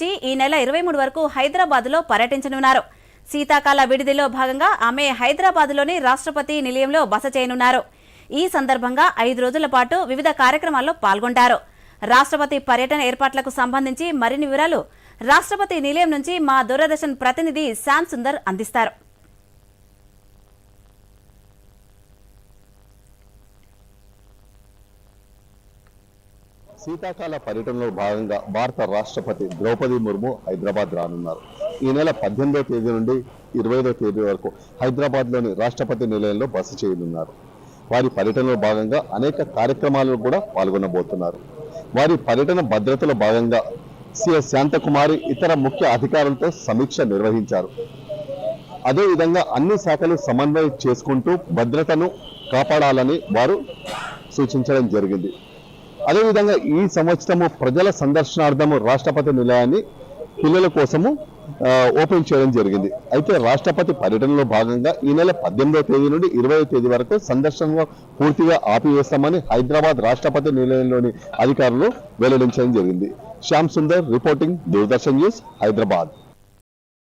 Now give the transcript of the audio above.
నుంచి ఈ నెల ఇరవై మూడు వరకు హైదరాబాద్లో పర్యటించనున్నారు. శీతాకాల విడిదిలో భాగంగా ఆమె హైదరాబాద్లోని రాష్ట్రపతి నిలయంలో బస చేయనున్నారు. ఈ సందర్భంగా ఐదు రోజుల పాటు వివిధ కార్యక్రమాల్లో పాల్గొంటారు. రాష్ట్రపతి పర్యటన ఏర్పాట్లకు సంబంధించి మరిన్ని వివరాలు రాష్ట్రపతి నిలయం నుంచి మా దూరదర్శన్ ప్రతినిధి శ్యామ్ సుందర్ అందిస్తారు. శీతాకాల పర్యటనలో భాగంగా భారత రాష్ట్రపతి ద్రౌపది ముర్ము హైదరాబాద్ రానున్నారు. ఈ నెల పద్దెనిమిదో తేదీ నుండి ఇరవైదో తేదీ వరకు హైదరాబాద్లోని రాష్ట్రపతి నిలయంలో బస చేయనున్నారు. వారి పర్యటనలో భాగంగా అనేక కార్యక్రమాలను కూడా పాల్గొనబోతున్నారు. వారి పర్యటన భద్రతలో భాగంగా సిఎస్ శాంతకుమారి ఇతర ముఖ్య అధికారులతో సమీక్ష నిర్వహించారు. అదేవిధంగా అన్ని శాఖలు సమన్వయం చేసుకుంటూ భద్రతను కాపాడాలని వారు సూచించడం జరిగింది. అదేవిధంగా ఈ సంవత్సరము ప్రజల సందర్శనార్థము రాష్ట్రపతి నిలయాన్ని పిల్లల కోసము ఓపెన్ చేయడం జరిగింది. అయితే రాష్ట్రపతి పర్యటనలో భాగంగా ఈ నెల పద్దెనిమిదవ తేదీ నుండి ఇరవై తేదీ వరకు సందర్శన పూర్తిగా ఆపివేస్తామని హైదరాబాద్ రాష్ట్రపతి నిలయంలోని అధికారులు వెల్లడించడం జరిగింది. Shyam Sundar reporting Doordarshan news Hyderabad.